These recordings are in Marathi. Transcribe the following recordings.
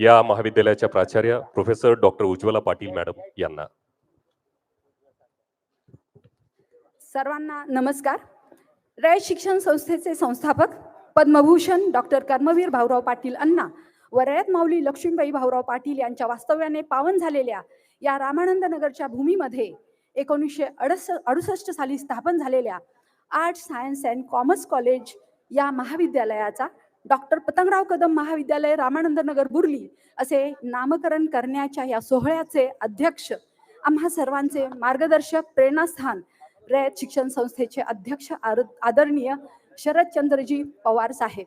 या महाविद्यालयाच्या प्राचार्य professor doctor Ujwala Patil madam यांना. सर्वांना नमस्कार. रयत शिक्षण संस्थेचे संस्थापक पद्मभूषण डॉक्टर कर्मवीर भाऊराव पाटील अण्णा व रयत माऊली लक्ष्मीबाई भाऊराव पाटील यांच्या वास्तव्याने पावन झालेल्या या रामानंद नगरच्या भूमीमध्ये एकोणीसशे अडस अडुसष्ट साली स्थापन झालेल्या arts science and commerce college या महाविद्यालयाचा डॉक्टर पतंगराव कदम महाविद्यालय रामानंद नगर बुर्ली असे नामकरण करण्याच्या या सोहळ्याचे अध्यक्ष आम्हा सर्वांचे मार्गदर्शक प्रेरणास्थान रयत शिक्षण संस्थेचे अध्यक्ष आदरणीय शरदचंद्रजी पवार साहेब.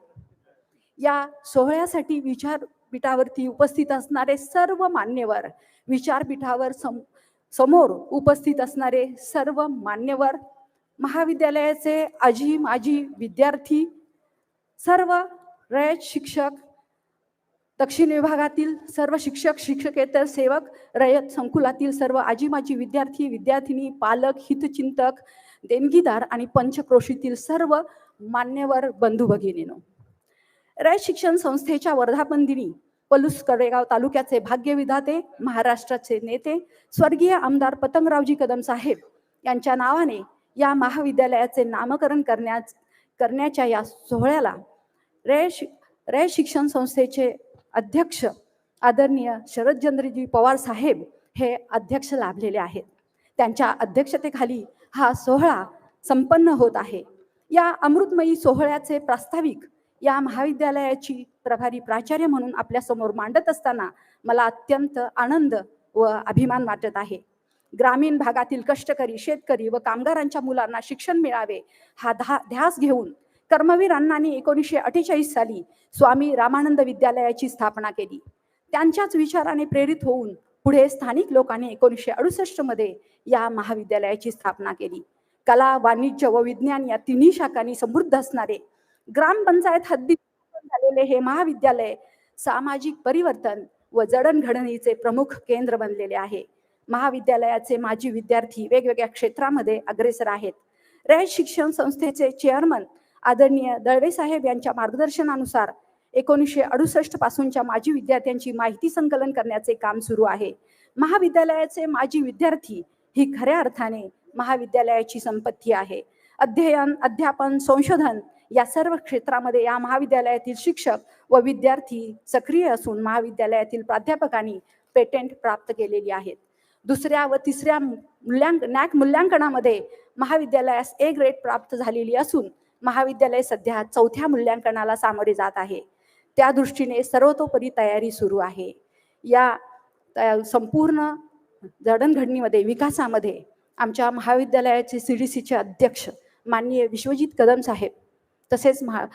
या सोहळ्यासाठी विचारपीठावरती उपस्थित असणारे सर्व मान्यवर विचारपीठावर सम समोर उपस्थित असणारे सर्व मान्यवर महाविद्यालयाचे आजी माजी विद्यार्थी सर्व रयत शिक्षक दक्षिण विभागातील सर्व शिक्षक शिक्षकेतर सेवक रयत संकुलातील सर्व आजीमाजी विद्यार्थी विद्यार्थिनी पालक हितचिंतक देणगीदार आणि पंचक्रोशीतील सर्व मान्यवर बंधू भगिनीनो. रयत शिक्षण संस्थेच्या वर्धापन दिनी पलूस कडेगाव तालुक्याचे भाग्यविधाते महाराष्ट्राचे नेते स्वर्गीय आमदार पतंगरावजी कदम साहेब यांच्या नावाने या महाविद्यालयाचे नामकरण करण्याच करण्याच्या या सोहळ्याला रयत शि रयत शिक्षण संस्थेचे अध्यक्ष आदरणीय शरदचंद्रजी पवार साहेब हे अध्यक्ष लाभलेले आहेत. त्यांच्या अध्यक्षतेखाली हा सोहळा संपन्न होत आहे. या अमृतमयी सोहळ्याचे प्रास्ताविक या महाविद्यालयाची प्रभारी प्राचार्य म्हणून आपल्यासमोर मांडत असताना मला अत्यंत आनंद व अभिमान वाटत आहे. ग्रामीण भागातील कष्टकरी शेतकरी व कामगारांच्या मुलांना शिक्षण मिळावे हा धा ध्यास घेऊन कर्मवीर अण्णांनी एकोणीसशे अठ्ठेचाळीस साली स्वामी रामानंद विद्यालयाची स्थापना केली. त्यांच्याच विचाराने प्रेरित होऊन पुढे स्थानिक लोकांनी एकोणीसशे अडुसष्टमध्ये या महाविद्यालयाची स्थापना केली. कला वाणिज्य व विज्ञान या तिन्ही शाखांनी समृद्ध असणारे ग्रामपंचायत हद्दीत झालेले हे महाविद्यालय सामाजिक परिवर्तन व जडणघडणीचे प्रमुख केंद्र बनलेले आहे. महाविद्यालयाचे माजी विद्यार्थी वेगवेगळ्या क्षेत्रामध्ये अग्रेसर आहेत. रयत शिक्षण संस्थेचे चेअरमन आदरणीय दळवे साहेब यांच्या मार्गदर्शनानुसार एकोणीसशे अडुसष्ट पासूनच्या माजी विद्यार्थ्यांची माहिती संकलन करण्याचे काम सुरू आहे. महाविद्यालयाचे माजी विद्यार्थी ही खऱ्या अर्थाने महाविद्यालयाची संपत्ती आहे. अध्ययन अध्यापन संशोधन या सर्व क्षेत्रामध्ये या महाविद्यालयातील शिक्षक व विद्यार्थी सक्रिय असून महाविद्यालयातील प्राध्यापकांनी पेटेंट प्राप्त केलेली आहेत. दुसऱ्या व तिसऱ्या मूल्यांक नॅक मूल्यांकनामध्ये महाविद्यालयास ए ग्रेड प्राप्त झालेली असून महाविद्यालय सध्या चौथ्या मूल्यांकनाला सामोरे जात आहे. त्या दृष्टीने सर्वतोपरी तयारी सुरू आहे. या तया- संपूर्ण जडणघडणीमध्ये विकासामध्ये आमच्या महाविद्यालयाचे सी डी सीचे अध्यक्ष माननीय विश्वजित कदम साहेब तसेच महा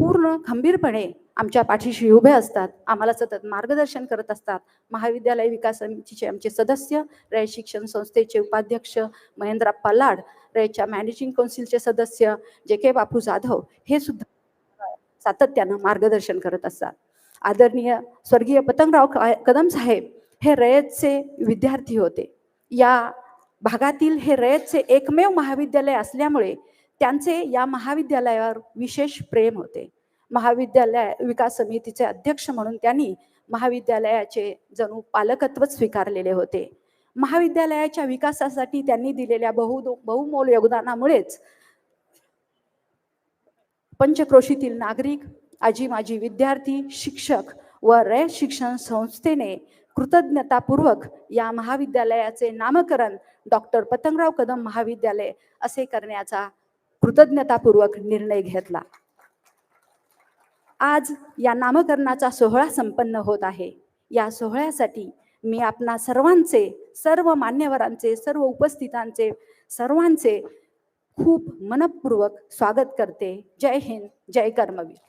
पूर्ण खंबीरपणे आमच्या पाठीशी उभे असतात. आम्हाला सतत मार्गदर्शन करत असतात. महाविद्यालय विकास समितीचे आमचे सदस्य रय शिक्षण संस्थेचे उपाध्यक्ष महेंद्रप्पा लाड रयच्या मॅनेजिंग कौन्सिलचे सदस्य जे के बापू जाधव हे सुद्धा सातत्यानं मार्गदर्शन करत असतात. आदरणीय स्वर्गीय पतंगराव कदम साहेब हे रयतचे विद्यार्थी होते. या भागातील हे रयतचे एकमेव महाविद्यालय असल्यामुळे त्यांचे या महाविद्यालयावर विशेष प्रेम होते. महाविद्यालय विकास समितीचे अध्यक्ष म्हणून त्यांनी महाविद्यालयाचे जणू पालकत्व स्वीकारलेले होते. महाविद्यालयाच्या विकासासाठी त्यांनी दिलेल्या बहु बहुमोल योगदानामुळेच पंचक्रोशीतील नागरिक आजी माजी विद्यार्थी शिक्षक व रय शिक्षण संस्थेने कृतज्ञतापूर्वक या महाविद्यालयाचे नामकरण डॉक्टर पतंगराव कदम महाविद्यालय असे करण्याचा कृतज्ञतापूर्वक निर्णय घेतला. आज या नामकरणाचा सोहळा संपन्न होत आहे. या सोहळ्यासाठी मी आपणा सर्वांचे सर्व मान्यवरांचे सर्व उपस्थितांचे सर्वांचे खूप मनपूर्वक स्वागत करते. जय हिंद जय कर्मवीर.